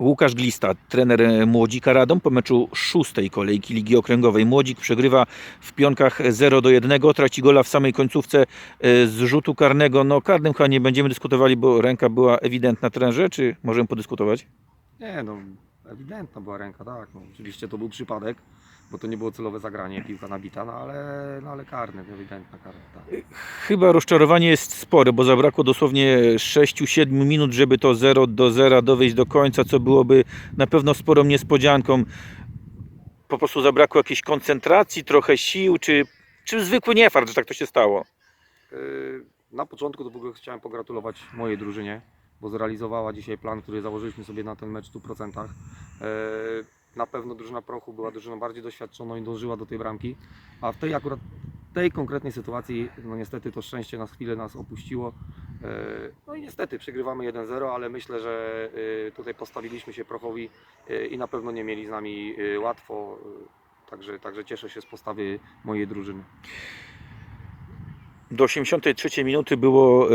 Łukasz Glista, trener Młodzika Radom po meczu szóstej kolejki Ligi Okręgowej. Młodzik przegrywa w pionkach 0 do 1, traci gola w samej końcówce e, z rzutu karnego. No karnym chyba nie będziemy dyskutowali, bo ręka była ewidentna trenerze, czy możemy podyskutować? Nie no, ewidentna była ręka, tak. No, oczywiście to był przypadek, bo to nie było celowe zagranie, piłka nabita, no ale, no, ale karny, ewidentna karna, tak. Chyba rozczarowanie jest spore, bo zabrakło dosłownie 6-7 minut, żeby to 0 do 0 dowieść do końca, co byłoby na pewno sporą niespodzianką. Po prostu zabrakło jakiejś koncentracji, trochę sił, czy, czy zwykły niefart, że tak to się stało? Yy, Na początku to w ogóle chciałem pogratulować mojej drużynie, bo zrealizowała dzisiaj plan, który założyliśmy sobie na ten mecz w 100%. Yy, Na pewno drużyna Prochu była drużyną bardziej doświadczoną i dążyła do tej bramki, a w tej akurat tej konkretnej sytuacji, no niestety to szczęście na chwilę nas opuściło. Yy, No i niestety przegrywamy 1-0, ale myślę, że yy, tutaj postawiliśmy się Prochowi i na pewno nie mieli z nami łatwo. Także, także cieszę się z postawy mojej drużyny. Do 83 minuty było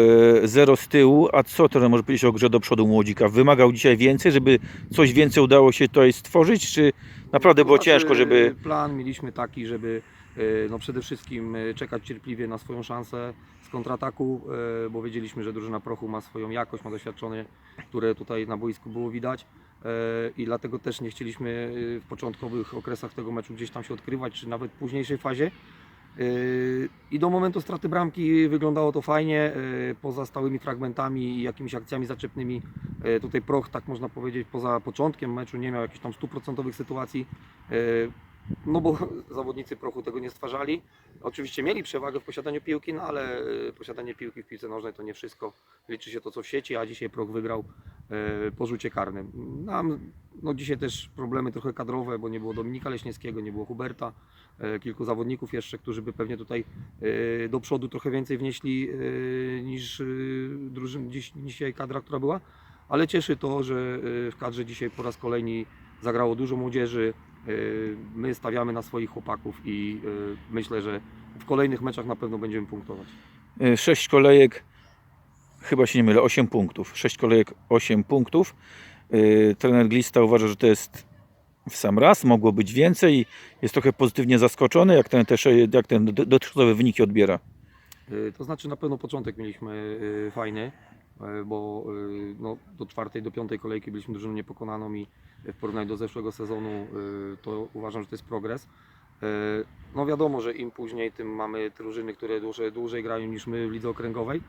e, 0 z tyłu, a co to może powiedzieć o grze do przodu Młodzika? Wymagał dzisiaj więcej, żeby coś więcej udało się tutaj stworzyć, czy naprawdę było znaczy, ciężko, żeby... Plan mieliśmy taki, żeby e, no przede wszystkim e, czekać cierpliwie na swoją szansę z kontrataku, bo wiedzieliśmy, że drużyna Prochu ma swoją jakość, ma doświadczenie, które tutaj na boisku było widać. I dlatego też nie chcieliśmy w początkowych okresach tego meczu gdzieś tam się odkrywać, czy nawet w późniejszej fazie. E, I do momentu straty bramki wyglądało to fajnie, e, poza stałymi fragmentami i jakimiś akcjami zaczepnymi. e, Tutaj Proch, tak można powiedzieć, poza początkiem meczu nie miał jakichś tam stuprocentowych sytuacji. No bo zawodnicy Prochu tego nie stwarzali. Oczywiście mieli przewagę w posiadaniu piłki, no ale e, posiadanie piłki w piłce nożnej to nie wszystko. Liczy się to, co w sieci, a dzisiaj Proch wygrał e, po rzucie karnym. Nam no dzisiaj też problemy trochę kadrowe, bo nie było Dominika Leśniewskiego, nie było Huberta, e, kilku zawodników jeszcze, którzy by pewnie tutaj do przodu trochę więcej wnieśli niż drużyn, dziś, dzisiaj kadra, która była. Ale cieszy to, że w kadrze dzisiaj po raz kolejny zagrało dużo młodzieży. E, My stawiamy na swoich chłopaków i e, myślę, że w kolejnych meczach na pewno będziemy punktować. 6 kolejek, chyba się nie mylę, 8 punktów. 6 kolejek, 8 punktów. Trener Glista uważa, że to jest w sam raz, mogło być więcej. Jest trochę pozytywnie zaskoczony, jak ten, też, jak ten do- dotychczasowe wyniki odbiera. E, To znaczy na pewno początek mieliśmy e, fajny, e, bo e, no, do czwartej, do piątej kolejki byliśmy drużyną niepokonaną i w porównaniu do zeszłego sezonu e, to uważam, że to jest progres. E, No wiadomo, że im później, tym mamy drużyny, które dłużej, dłużej grają niż my w lidze okręgowej,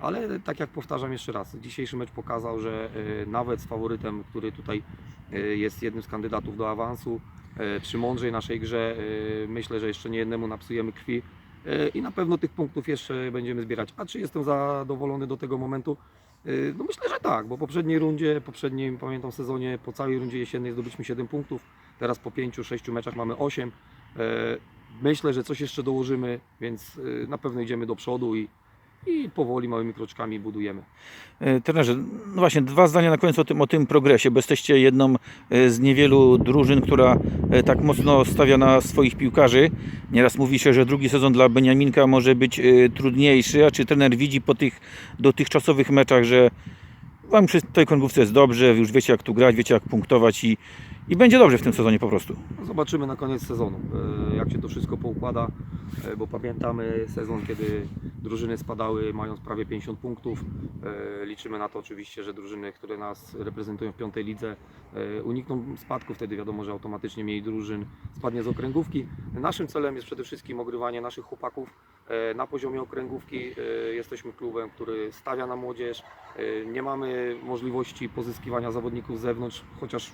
ale tak jak powtarzam jeszcze raz, dzisiejszy mecz pokazał, że e, nawet z faworytem, który tutaj e, jest jednym z kandydatów do awansu, e, przy mądrzej naszej grze, e, myślę, że jeszcze nie jednemu napsujemy krwi, E, i na pewno tych punktów jeszcze będziemy zbierać. A czy jestem zadowolony do tego momentu? E, No myślę, że tak, bo w poprzedniej rundzie, poprzednim pamiętam sezonie, po całej rundzie jesiennej zdobyliśmy 7 punktów, teraz po 5-6 meczach mamy 8. E, Myślę, że coś jeszcze dołożymy, więc e, na pewno idziemy do przodu i, i powoli, małymi kroczkami budujemy. E, Trenerze, no właśnie dwa zdania na końcu o tym, o tym progresie, bo jesteście jedną e, z niewielu drużyn, która e, tak mocno stawia na swoich piłkarzy. Nieraz mówi się, że drugi sezon dla Beniaminka może być trudniejszy, a czy trener widzi po tych dotychczasowych meczach, że wam przy tej kręgówce jest dobrze, już wiecie jak tu grać, wiecie jak punktować i, i będzie dobrze w tym sezonie po prostu. No Zobaczymy na koniec sezonu, e, jak się to wszystko poukłada, e, bo pamiętamy sezon, kiedy drużyny spadały mając prawie 50 punktów. E, Liczymy na to oczywiście, że drużyny, które nas reprezentują w piątej lidze unikną spadku, wtedy wiadomo, że automatycznie mniej drużyn spadnie z okręgówki. Naszym celem jest przede wszystkim ogrywanie naszych chłopaków na poziomie okręgówki. Jesteśmy klubem, który stawia na młodzież. Nie mamy możliwości pozyskiwania zawodników z zewnątrz, chociaż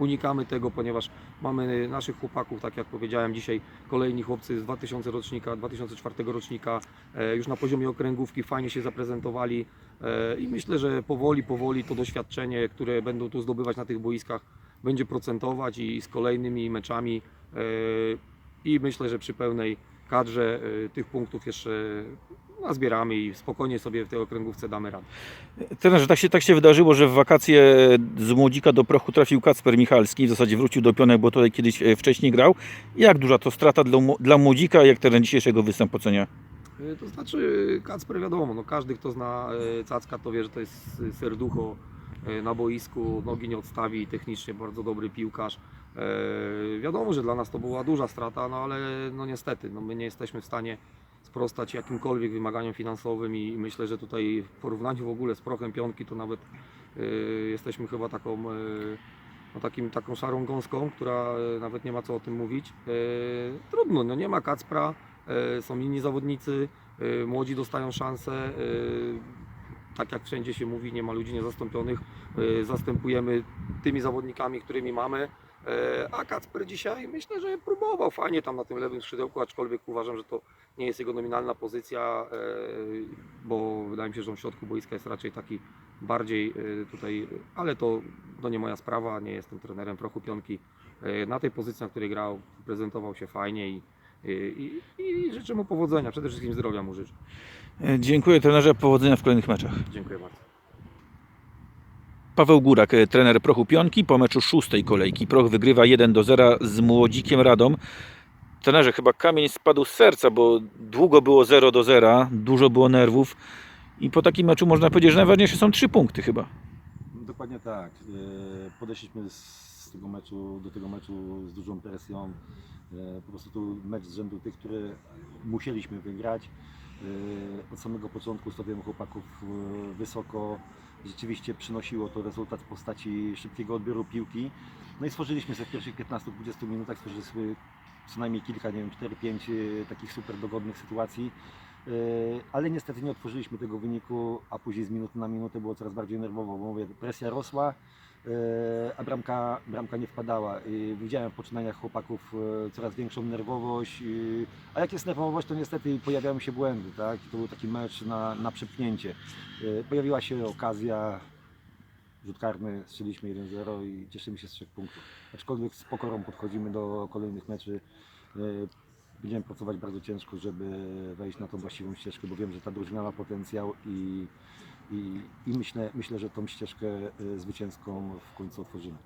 unikamy tego, ponieważ mamy naszych chłopaków, tak jak powiedziałem dzisiaj, kolejni chłopcy z 2000 rocznika, 2004 rocznika, e, już na poziomie okręgówki fajnie się zaprezentowali e, i myślę, że powoli, powoli to doświadczenie, które będą tu zdobywać na tych boiskach, będzie procentować i z kolejnymi meczami e, i myślę, że przy pełnej kadrze tych punktów jeszcze nazbieramy i spokojnie sobie w tej okręgówce damy radę. Trenerze, tak się, tak się wydarzyło, że w wakacje z Młodzika do Prochu trafił Kacper Michalski, w zasadzie wrócił do Pionek, bo tutaj kiedyś e, wcześniej grał. Jak duża to strata dla, dla Młodzika, jak ten dzisiejszego występ ocenia? Y, To znaczy Kacper wiadomo, no każdy kto zna y, Cacka to wie, że to jest serducho e, na boisku, nogi nie odstawi, technicznie bardzo dobry piłkarz. E, Wiadomo, że dla nas to była duża strata, no ale no niestety, no my nie jesteśmy w stanie sprostać jakimkolwiek wymaganiom finansowym i myślę, że tutaj w porównaniu w ogóle z prochem piątki to nawet e, jesteśmy chyba taką, e, no takim, taką szarą gąską, która e, nawet nie ma co o tym mówić. Trudno, no nie ma Kacpra, są inni zawodnicy, młodzi dostają szansę. Tak jak wszędzie się mówi, nie ma ludzi niezastąpionych. Zastępujemy tymi zawodnikami, którymi mamy. E, A Kacper dzisiaj myślę, że próbował fajnie tam na tym lewym skrzydełku, aczkolwiek uważam, że to nie jest jego nominalna pozycja, e, bo wydaje mi się, że on w środku boiska jest raczej taki bardziej e, tutaj, ale to, to nie moja sprawa, nie jestem trenerem prochu pionki. E, Na tej pozycji, na której grał, prezentował się fajnie i, i, i życzę mu powodzenia, przede wszystkim zdrowia mu życzę. Dziękuję trenerze, powodzenia w kolejnych meczach. Dziękuję bardzo. Paweł Górak, e, trener Prochu Pionki po meczu szóstej kolejki. Proch wygrywa 1 do 0 z Młodzikiem Radom. Trenerze, chyba kamień spadł z serca, bo długo było 0 do 0, dużo było nerwów i po takim meczu można powiedzieć, że najważniejsze są trzy punkty chyba. Dokładnie tak. E, Podeszliśmy z tego meczu, do tego meczu z dużą presją. E, Po prostu to mecz z rzędu tych, które musieliśmy wygrać. Od samego początku stawiałem chłopaków wysoko. Rzeczywiście przynosiło to rezultat w postaci szybkiego odbioru piłki. No i stworzyliśmy sobie w pierwszych 15-20 minutach stworzyliśmy co najmniej kilka, nie wiem, 4-5 e, takich super dogodnych sytuacji. E, ale niestety nie otworzyliśmy tego wyniku, a później z minuty na minutę było coraz bardziej nerwowo, bo mówię, presja rosła, a bramka, bramka nie wpadała. I Widziałem w poczynaniach chłopaków e, coraz większą nerwowość, a jak jest nerwowość, to niestety pojawiają się błędy, tak? To był taki mecz na, na przepchnięcie. E, Pojawiła się okazja, rzut karny, strzeliśmy 1-0 i cieszymy się z trzech punktów. Aczkolwiek z pokorą podchodzimy do kolejnych meczy. E, Będziemy pracować bardzo ciężko, żeby wejść na tą właściwą ścieżkę, bo wiem, że ta drużyna ma potencjał i, i, i myślę, myślę, że tą ścieżkę e, zwycięską w końcu otworzymy.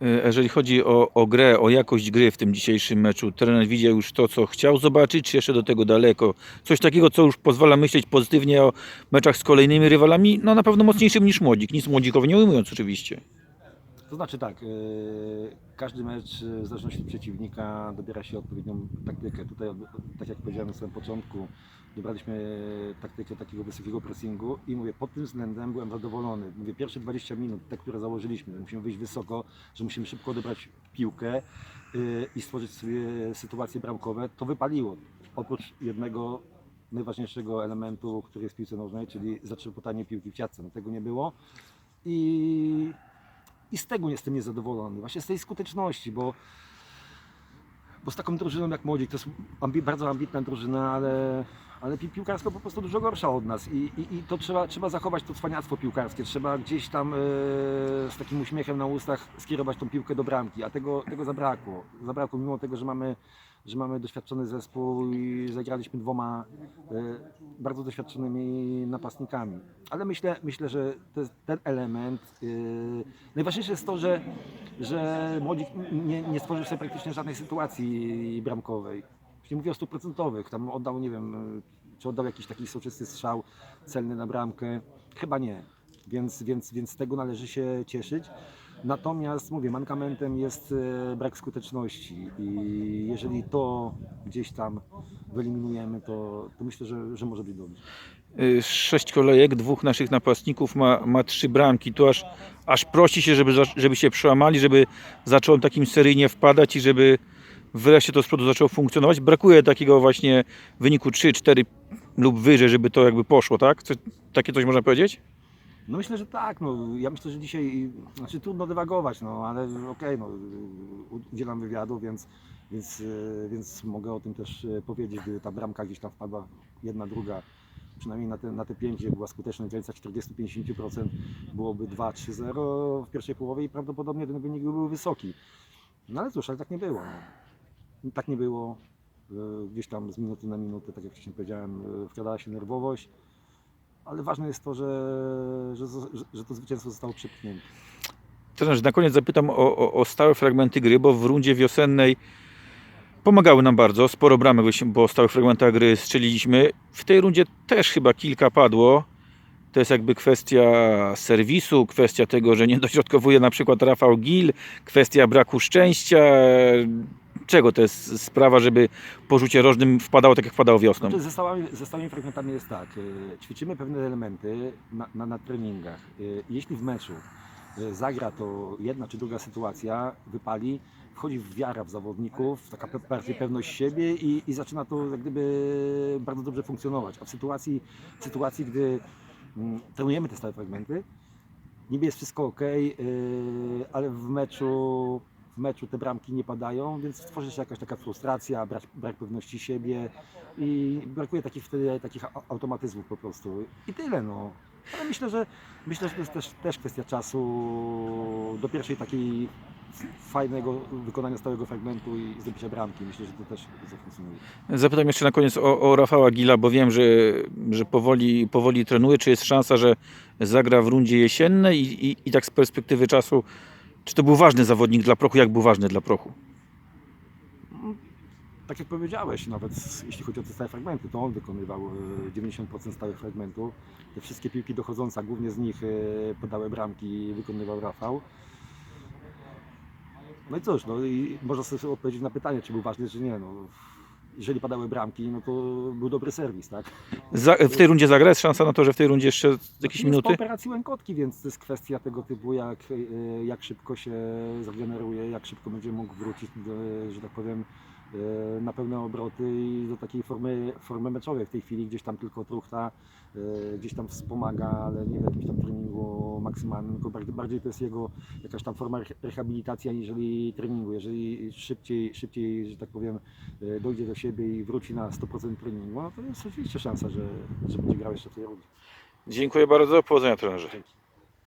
E, Jeżeli chodzi o, o grę, o jakość gry w tym dzisiejszym meczu, trener widział już to, co chciał zobaczyć, czy jeszcze do tego daleko? Coś takiego, co już pozwala myśleć pozytywnie o meczach z kolejnymi rywalami, no na pewno mocniejszym niż Młodzik, nic Młodzikowi nie ujmując oczywiście. To znaczy tak, e, każdy mecz w zależności od przeciwnika dobiera się odpowiednią taktykę. Tutaj, tak jak powiedziałem na samym początku, dobraliśmy taktykę takiego wysokiego pressingu i mówię, pod tym względem byłem zadowolony. Mówię, pierwsze 20 minut, te, które założyliśmy, że musimy wyjść wysoko, że musimy szybko odebrać piłkę e, i stworzyć sobie sytuacje bramkowe, to wypaliło. Oprócz jednego najważniejszego elementu, który jest w piłce nożnej, czyli zatrzepotanie piłki w siatce. No, tego nie było. I i z tego jestem niezadowolony, właśnie z tej skuteczności, bo, bo z taką drużyną jak Młodzik, to jest ambi, bardzo ambitna drużyna, ale, ale pi- piłkarsko po prostu dużo gorsza od nas i, i, i to trzeba, trzeba zachować to cwaniactwo piłkarskie, trzeba gdzieś tam e, z takim uśmiechem na ustach skierować tą piłkę do bramki, a tego, tego zabrakło. Zabrakło mimo tego, że mamy, że mamy doświadczony zespół i zagraliśmy dwoma e, bardzo doświadczonymi napastnikami. Ale myślę, myślę że ten element. Yy, najważniejsze jest to, że, że Młodzik nie, nie stworzył sobie praktycznie żadnej sytuacji bramkowej. Nie mówię o stuprocentowych. Tam oddał, nie wiem, czy oddał jakiś taki soczysty strzał celny na bramkę. Chyba nie. Więc, więc, więc z tego należy się cieszyć. Natomiast mówię, mankamentem jest e, brak skuteczności i jeżeli to gdzieś tam wyeliminujemy, to, to myślę, że, że może być dobrze. Y, Sześć kolejek, dwóch naszych napastników ma, ma trzy bramki. Tu aż, aż prosi się, żeby, żeby się przełamali, żeby zaczął takim seryjnie wpadać i żeby wreszcie to z przodu zaczęło funkcjonować. Brakuje takiego właśnie wyniku 3, 4 lub wyżej, żeby to jakby poszło, tak? Co, takie coś można powiedzieć? No myślę, że tak. No, ja myślę, że dzisiaj, znaczy trudno dywagować, no ale okej, no, udzielam wywiadu, więc, więc, e, więc mogę o tym też e, powiedzieć, gdy ta bramka gdzieś tam wpadła, jedna, druga, przynajmniej na te, na te pięć, gdzie była skuteczność w granicach 40-50%, byłoby 2-3-0 w pierwszej połowie i prawdopodobnie ten wynik był wysoki. No ale cóż, ale tak nie było. No. Tak nie było. E, Gdzieś tam z minuty na minutę, tak jak wcześniej powiedziałem, wkradała się nerwowość ale ważne jest to, że, że, że, to zwycięstwo zostało przepchnięte. Trenerze, na koniec zapytam o, o, o stałe fragmenty gry, bo w rundzie wiosennej pomagały nam bardzo. Sporo bramek, po stałych fragmentach gry strzeliliśmy. W tej rundzie też chyba kilka padło. to jest jakby kwestia serwisu, kwestia tego, że nie dośrodkowuje na przykład Rafał Gil, kwestia braku szczęścia. Czego to jest sprawa, żeby po rzucie rożnym wpadało tak jak wpadało wiosną? Znaczy, ze, ze stałymi fragmentami jest tak, y, ćwiczymy pewne elementy na, na, na treningach. Y, Jeśli w meczu y, zagra to jedna czy druga sytuacja, wypali, wchodzi w wiara w zawodników, taka bardziej pewność siebie i, i zaczyna to jak gdyby bardzo dobrze funkcjonować. A w sytuacji, w sytuacji gdy mm, trenujemy te stałe fragmenty, niby jest wszystko ok, ale w meczu, w meczu te bramki nie padają, więc tworzy się jakaś taka frustracja, brak, brak pewności siebie i brakuje takich wtedy takich automatyzmów po prostu. I tyle no. Ale myślę, że myślę, że to jest też, też kwestia czasu do pierwszej takiej fajnego wykonania stałego fragmentu i zdobycia bramki. Myślę, że to też zafunkcjonuje. Zapytam jeszcze na koniec o, o Rafała Gila, bo wiem, że, że powoli, powoli trenuje. Czy jest szansa, że zagra w rundzie jesiennej i, i, i tak z perspektywy czasu, czy to był ważny zawodnik dla Prochu? Jak był ważny dla Prochu? Tak jak powiedziałeś, nawet jeśli chodzi o te stałe fragmenty, to on wykonywał e, 90% stałych fragmentów. Te wszystkie piłki dochodzące, głównie z nich e, podałe bramki wykonywał Rafał. No i cóż, no i można sobie odpowiedzieć na pytanie, czy był ważny, czy nie. No, jeżeli padały bramki, no to był dobry serwis, tak? Za, w tej rundzie zagra? Jest szansa na to, że w tej rundzie jeszcze jakieś jest minuty? po operacji łękotki, więc to jest kwestia tego typu, jak, e, jak szybko się zregeneruje, jak szybko będzie mógł wrócić, do, że tak powiem, e, na pełne obroty i do takiej formy, formy meczowej. W tej chwili gdzieś tam tylko truchta, e, gdzieś tam wspomaga, ale nie w jakimś tam treningu maksymalnym, tylko bardziej, to jest jego jakaś tam forma re- rehabilitacji aniżeli treningu. Jeżeli szybciej, szybciej, że tak powiem, e, dojdzie do siebie i wróci na 100% treningu, no to jest oczywiście szansa, że, że będzie grał jeszcze w tej rundzie. Dziękuję bardzo. Powodzenia trenerze. Dzięki.